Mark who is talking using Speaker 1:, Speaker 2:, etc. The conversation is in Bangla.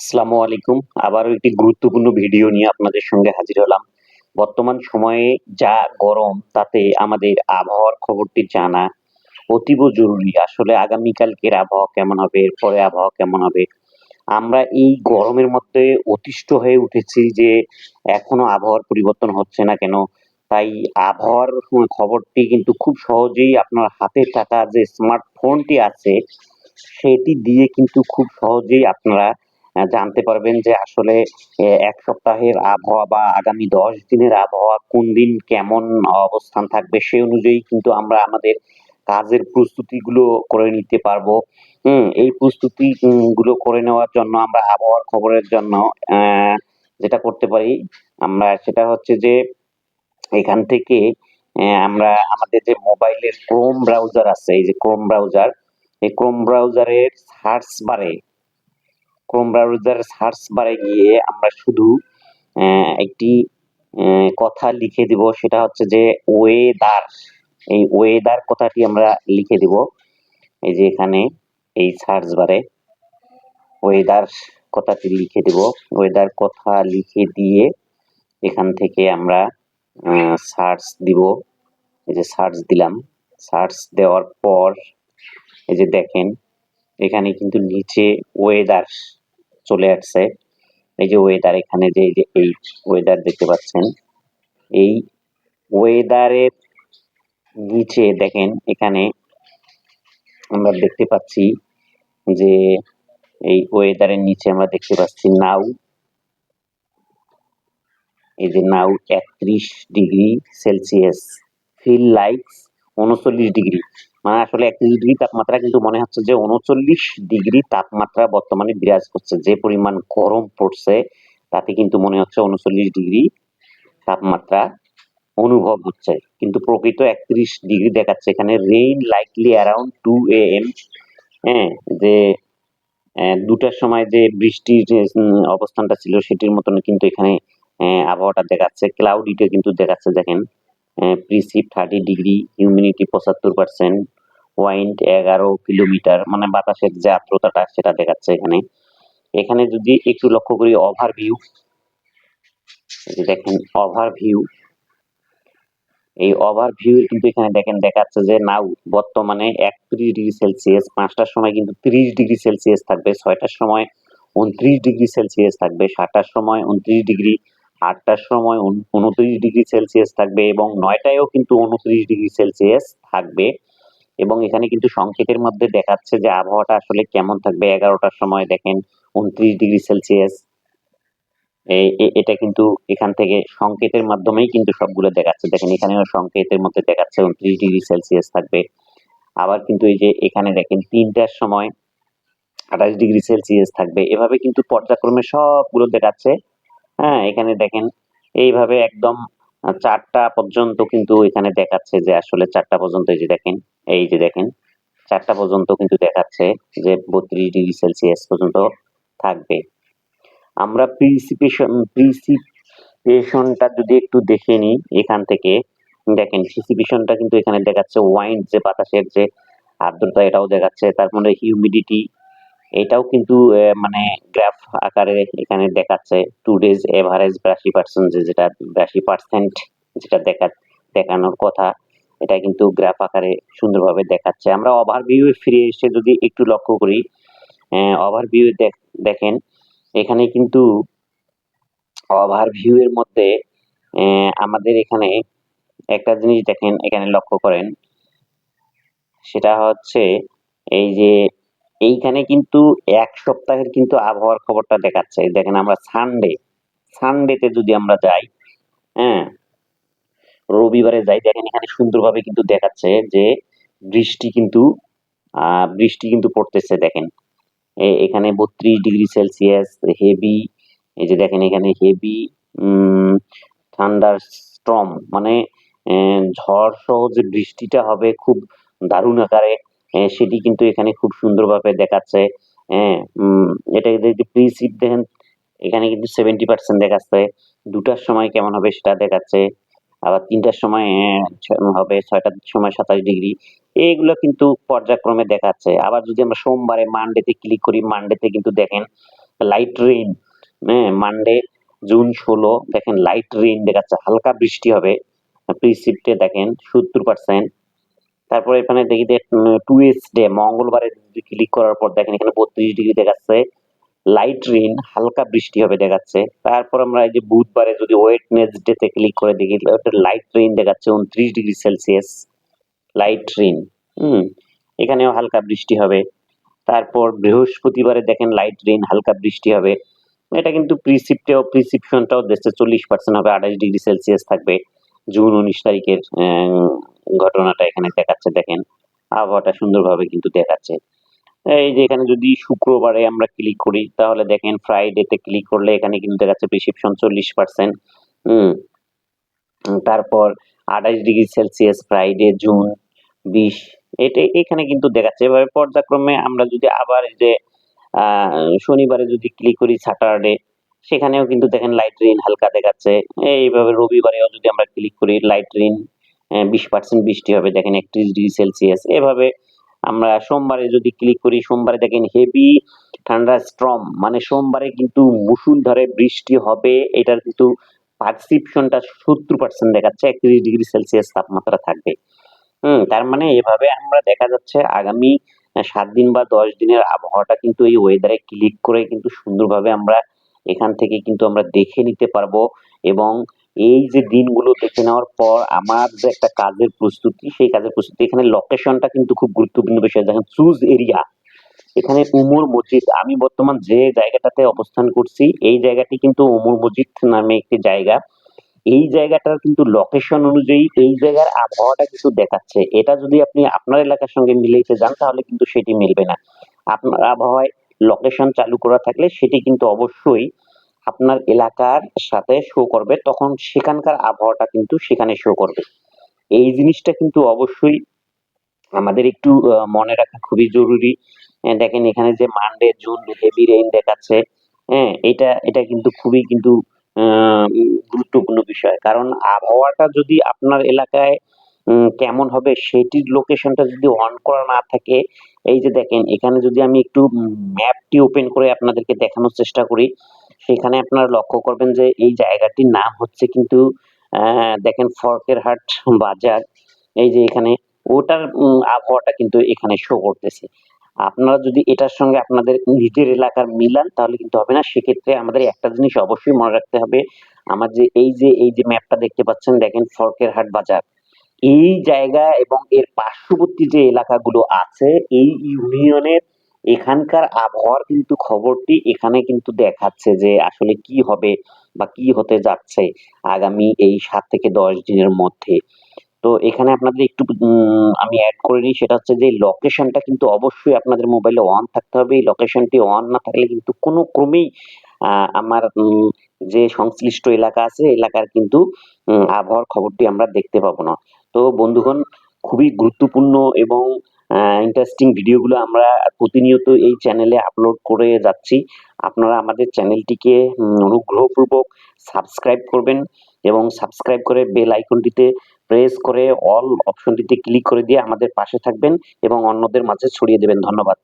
Speaker 1: আসসালামু আলাইকুম। আবারও একটি গুরুত্বপূর্ণ ভিডিও নিয়ে আপনাদের সঙ্গে হাজির হলাম। বর্তমান সময়ে যা গরম, তাতে আমাদের আবহাওয়ার খবরটি জানা অতীব জরুরি। আসলে আগামীকালকের আবহাওয়া কেমন হবে, এরপরে আবহাওয়া কেমন হবে? আমরা এই গরমের মধ্যে অতিষ্ঠ হয়ে উঠেছি যে এখনও আবহাওয়ার পরিবর্তন হচ্ছে না কেন? তাই আবহাওয়ার খবরটি কিন্তু খুব সহজেই আপনার হাতে থাকা যে স্মার্টফোনটি আছে, সেটি দিয়ে কিন্তু খুব সহজেই আপনারা জানতে পারবেন যে আসলে এক সপ্তাহের আবহাওয়া বা আগামী দশ দিনের আবহাওয়া কোন দিন কেমন অবস্থান থাকবে সে অনুযায়ী কিন্তু আমরা আমাদের কাজের প্রস্তুতিগুলো করে নিতে পারব। হুম, এই প্রস্তুতি গুলো করে নেওয়ার জন্য, আমরা আবহাওয়ার খবরের জন্য যেটা করতে পারি, আমরা সেটা হচ্ছে যে, এখান থেকে আমরা আমাদের যে মোবাইলের ক্রোম ব্রাউজার আছে, এই যে ক্রোম ব্রাউজার, এই ক্রোম ব্রাউজারের সার্চ বারে ক্রোম ব্রাউজারের সার্চ বারে গিয়ে আমরা শুধু একটি কথা লিখে দিব, সেটা হচ্ছে যে ওয়েদার এই ওয়েদার কথাটি আমরা লিখে দিব। এই যে এখানে, এই সার্চ বারে ওয়েদার কথাটি লিখে দিব। ওয়েদার কথা লিখে দিয়ে এখান থেকে আমরা সার্চ দিব। এই যে সার্চ দিলাম। সার্চ দেওয়ার পর, এই যে দেখেন, এখানে কিন্তু নিচে ওয়েদার চলে আসছে। এই যে ওয়েদার এখানে যে, এই যে এই ওয়েদার দেখতে পাচ্ছেন, এই ওয়েদারের নিচে দেখেন, এখানে আমরা দেখতে পাচ্ছি যে, এই ওয়েদারের নিচে আমরা দেখতে পাচ্ছি নাউ এই যে নাউ একত্রিশ ডিগ্রি সেলসিয়াস ফিল লাইক উনচল্লিশ ডিগ্রি। মানে আসলে একত্রিশ ডিগ্রি তাপমাত্রা কিন্তু মনে হচ্ছে যে উনচল্লিশ ডিগ্রি তাপমাত্রা বর্তমানে বিরাজ করছে। যে পরিমাণ গরম পড়ছে, তাতে কিন্তু মনে হচ্ছে উনচল্লিশ ডিগ্রি তাপমাত্রা অনুভব হচ্ছে। কিন্তু প্রকৃত একত্রিশ ডিগ্রি দেখাচ্ছে। এখানে rain likely around two A M হ্যাঁ যে দুটার সময় যে বৃষ্টির অবস্থানটা ছিল, সেটির মতন কিন্তু এখানে আবহাওয়াটা দেখাচ্ছে। ক্লাউডিটা কিন্তু দেখাচ্ছে, দেখেন। প্রিসিপ থার্টি ডিগ্রি হিউমিডিটি পঁচাত্তর পার্সেন্ট ওয়াইন্ড এগারো কিলোমিটার মানে বাতাসের যে আর্দ্রতাটা সেটা দেখাচ্ছে এখানে। এখানে যদি একটু লক্ষ্য করি ওভারভিউ দেখেন ওভারভিউ এই ওভারভিউ কিন্তু এখানে দেখেন, দেখাচ্ছে যে নাও বর্তমানে একত্রিশ ডিগ্রি সেলসিয়াস পাঁচটার সময় কিন্তু তিরিশ ডিগ্রি সেলসিয়াস থাকবে, ছয়টার সময় উনত্রিশ ডিগ্রি সেলসিয়াস থাকবে, সাতটার সময় উনত্রিশ ডিগ্রি আটটার সময় উন- উনত্রিশ ডিগ্রি সেলসিয়াস থাকবে এবং নয়টায়ও কিন্তু উনত্রিশ ডিগ্রি সেলসিয়াস থাকবে। এবং এখানে কিন্তু সংকেতের মধ্যে দেখাচ্ছে যে আবহাওয়াটা আসলে কেমন থাকবে। এগারোটার সময় দেখেন উনত্রিশ ডিগ্রি সেলসিয়াস। এটা কিন্তু এখান থেকে সংকেতের মাধ্যমেই কিন্তু সবগুলো দেখাচ্ছে। দেখেন এখানেও সংকেতের মধ্যে দেখাচ্ছে উনত্রিশ ডিগ্রি সেলসিয়াস থাকবে। আবার কিন্তু এই যে এখানে দেখেন তিনটার সময় আঠাশ ডিগ্রি সেলসিয়াস থাকবে। এভাবে কিন্তু পর্যায়ক্রমে সবগুলো দেখাচ্ছে। হ্যাঁ এখানে দেখেন, এইভাবে একদম চারটা পর্যন্ত কিন্তু এখানে দেখাচ্ছে যে আসলে চারটা পর্যন্ত এই যে দেখেন, এই যে দেখেন, চারটা পর্যন্ত কিন্তু দেখাচ্ছে যে বত্রিশ ডিগ্রি সেলসিয়াস পর্যন্ত থাকবে। আমরা প্রিসিপেশন, প্রিসিপেশনটা যদি একটু দেখে নিই এখান থেকে, দেখেন প্রিসিপেশনটা কিন্তু এখানে দেখাচ্ছে ওয়াইন্ড যে বাতাসের যে আর্দ্রতা এটাও দেখাচ্ছে তারপরে হিউমিডিটি এটাও কিন্তু মানে গ্রাফ আকারে এখানে দেখাচ্ছে টু ডেজ এভারেজ বিরাশি পার্সেন্ট যেটা বিরাশি পার্সেন্ট যেটা দেখা, দেখানোর কথা, এটা কিন্তু গ্রাফ আকারে সুন্দরভাবে দেখাচ্ছে। আমরা ওভার ওভারভিউ ফিরে এসে যদি একটু লক্ষ্য করি ওভারভিউ দেখেন, এখানে কিন্তু ওভারভিউ এর মধ্যে আমাদের এখানে একটা জিনিস দেখেন, এখানে লক্ষ্য করেন, সেটা হচ্ছে এই যে এইখানে কিন্তু এক সপ্তাহের কিন্তু আবহাওয়ার খবরটা দেখাচ্ছে। দেখেন আমরা সানডে সানডেতে যদি আমরা যাই হ্যাঁ রবিবারে যাই, দেখেন এখানে সুন্দরভাবে কিন্তু দেখাচ্ছে যে বৃষ্টি কিন্তু বৃষ্টি কিন্তু পড়তেছে, দেখেন। এখানে বত্রিশ ডিগ্রি সেলসিয়াস, হেভি, এই যে দেখেন এখানে হেভি ঠান্ডার স্ট্রম মানে ঝড় সহ যে বৃষ্টিটা হবে, খুব দারুণ আকারে সেটি কিন্তু এখানে খুব সুন্দরভাবে দেখাচ্ছে। হ্যাঁ এটা যদি প্রিসিপ দেখেন, এখানে কিন্তু সেভেন্টি পার্সেন্ট দেখাচ্ছে। দুটার সময় কেমন হবে সেটা দেখাচ্ছে। আবার তিনটার সময় হবে ছয়টার সময় সাতাশ ডিগ্রি। এইগুলো কিন্তু পর্যায়ক্রমে দেখাচ্ছে। আবার যদি আমরা সোমবারে মানডেতে ক্লিক করি মানডেতে কিন্তু দেখেন লাইট রেইন হ্যাঁ মানডে জুন ষোলো, দেখেন লাইট রেইন দেখাচ্ছে। হালকা বৃষ্টি হবে প্রিসিপ্টে দেখেন সত্তর পার্সেন্ট তারপরে এখানে দেখি টুয়েসডে মঙ্গলবারে যদি ক্লিক করার পর দেখেন এখানে বত্রিশ ডিগ্রি দেখাচ্ছে। লাইট রেইন হালকা বৃষ্টি হবে দেখাচ্ছে। তারপর আমরা এই যে বুধবারে যদি ওয়েটনেসডে তে ক্লিক করে দেখি লাইট রেইন দেখাচ্ছে, উনত্রিশ ডিগ্রি সেলসিয়াস লাইট রেইন হুম, এখানেও হালকা বৃষ্টি হবে। তারপর বৃহস্পতিবারে দেখেন লাইট রেইন হালকা বৃষ্টি হবে। এটা কিন্তু প্রিসিপ্টেও প্রিসিপশনটাও দেখছে চল্লিশ পার্সেন্ট হবে, আঠাশ ডিগ্রি সেলসিয়াস থাকবে। জুন উনিশ তারিখের ঘটনাটা এখানে দেখাচ্ছে, দেখেন। আবহাওয়াটা সুন্দরভাবে কিন্তু দেখাচ্ছে। এই যে এখানে যদি শুক্রবারে আমরা ক্লিক করি, তাহলে দেখেন ফ্রাইডেতে ক্লিক করলে এখানে কিন্তু দেখাচ্ছে প্রিসিপশন চল্লিশ পার্সেন্ট হুম। তারপর আঠাশ ডিগ্রি সেলসিয়াস ফ্রাইডে জুন বিশ এটা এখানে কিন্তু দেখাচ্ছে। এভাবে পর্যায়ক্রমে আমরা যদি আবার যে শনিবারে যদি ক্লিক করি স্যাটারডে সেখানেও কিন্তু দেখেন লাইট রেইন হালকা দেখাচ্ছে। এইভাবে রবিবারেও যদি আমরা ক্লিক করি লাইট রেইন বিশ পার্সেন্ট বৃষ্টি হবে, দেখেন একত্রিশ ডিগ্রি সেলসিয়াস এভাবে আমরা সোমবারে যদি ক্লিক করি, সোমবারে দেখেন হেভি ঠান্ডা স্ট্রম মানে সোমবারে কিন্তু মুসুলধারে বৃষ্টি হবে, এটার কিন্তু পারসিপশনটা সত্তর পার্সেন্ট দেখাচ্ছে, একত্রিশ ডিগ্রি সেলসিয়াস তাপমাত্রা থাকবে। হুম, তার মানে এভাবে আমরা দেখা যাচ্ছে আগামী সাত দিন বা দশ দিনের আবহাওয়াটা কিন্তু এই ওয়েদারে ক্লিক করে কিন্তু সুন্দরভাবে আমরা এখান থেকে কিন্তু আমরা দেখে নিতে পারব এবং এই যে দিনগুলো দেখে নেওয়ার পর আমার যে একটা কাজের প্রস্তুতি, সেই কাজের প্রস্তুতি, এখানে লোকেশনটা কিন্তু খুব গুরুত্বপূর্ণ বিষয়। দেখেন চুজ এরিয়া এখানে উমর মসজিদ। আমি বর্তমান যে জায়গাটাতে অবস্থান করছি, এই জায়গাটি কিন্তু উমর মসজিদ নামে একটি জায়গা। এই জায়গাটার কিন্তু লোকেশন অনুযায়ী এই জায়গার আবহাওয়াটা কিন্তু দেখাচ্ছে। এটা যদি আপনি আপনার এলাকার সঙ্গে মিলাইতে যান, তাহলে কিন্তু সেটি মিলবে না। আপনার আবহাওয়ায় লোকেশন চালু করা থাকলে সেটি কিন্তু অবশ্যই আপনার এলাকার সাথে শো করবে। তখন সেখানকার আবহাওয়াটা কিন্তু সেখানে শো করবে। এই জিনিসটা কিন্তু অবশ্যই আমাদের একটু মনে রাখা খুবই জরুরি। দেখেন এখানে যে মানডে জুন হেভি রেইন দেখাচ্ছে হ্যাঁ এটা এটা কিন্তু খুবই কিন্তু গুরুত্বপূর্ণ বিষয়। কারণ আবহাওয়াটা যদি আপনার এলাকায় কেমন হবে সেটির লোকেশনটা যদি অন করা না থাকে, এই যে দেখেন, এখানে যদি আমি একটু ম্যাপটি ওপেন করে আপনাদেরকে দেখানোর চেষ্টা করি, সেখানে আপনারা লক্ষ্য করবেন যে এই জায়গাটির নাম হচ্ছে কিন্তু দেখেন ফরকের হাট বাজার, এই যে এখানে, ওটার আবহাওয়াটা কিন্তু এখানে শো করতেছে। আপনারা যদি এটার সঙ্গে আপনাদের নিজের এলাকার মিলান, তাহলে কিন্তু হবে না। সেক্ষেত্রে আমাদের একটা জিনিস অবশ্যই মনে রাখতে হবে, আমার যে এই যে এই যে ম্যাপটা দেখতে পাচ্ছেন, দেখেন ফরকের হাট বাজার। এই জায়গা এবং এর পার্শ্ববর্তী যে এলাকাগুলো আছে, এই ইউনিয়নের এখানকার আবহাওয়ার কিন্তু খবরটি এখানে কিন্তু দেখাচ্ছে যে আসলে কি হবে বা কি হতে যাচ্ছে আগামী এই সাত থেকে দশ দিনের মধ্যে। তো এখানে আপনাদের একটু আমি অ্যাড করে নিই, সেটা হচ্ছে যে লোকেশনটা কিন্তু অবশ্যই আপনাদের মোবাইলে অন থাকতে হবে। এই লোকেশনটি অন না থাকলে কিন্তু কোনো ক্রমেই আমার যে সংশ্লিষ্ট এলাকা আছে, এলাকার কিন্তু আবহাওয়ার খবরটি আমরা দেখতে পাবো না। তো বন্ধুগণ, খুবই গুরুত্বপূর্ণ এবং ইন্টারেস্টিং ভিডিওগুলো আমরা প্রতিনিয়ত এই চ্যানেলে আপলোড করে যাচ্ছি। আপনারা আমাদের চ্যানেলটিকে অনুগ্রহপূর্বক সাবস্ক্রাইব করবেন এবং সাবস্ক্রাইব করে বেল আইকনটিতে প্রেস করে অল অপশনটিতে ক্লিক করে দিয়ে আমাদের পাশে থাকবেন এবং অন্যদের মাঝে ছড়িয়ে দেবেন। ধন্যবাদ।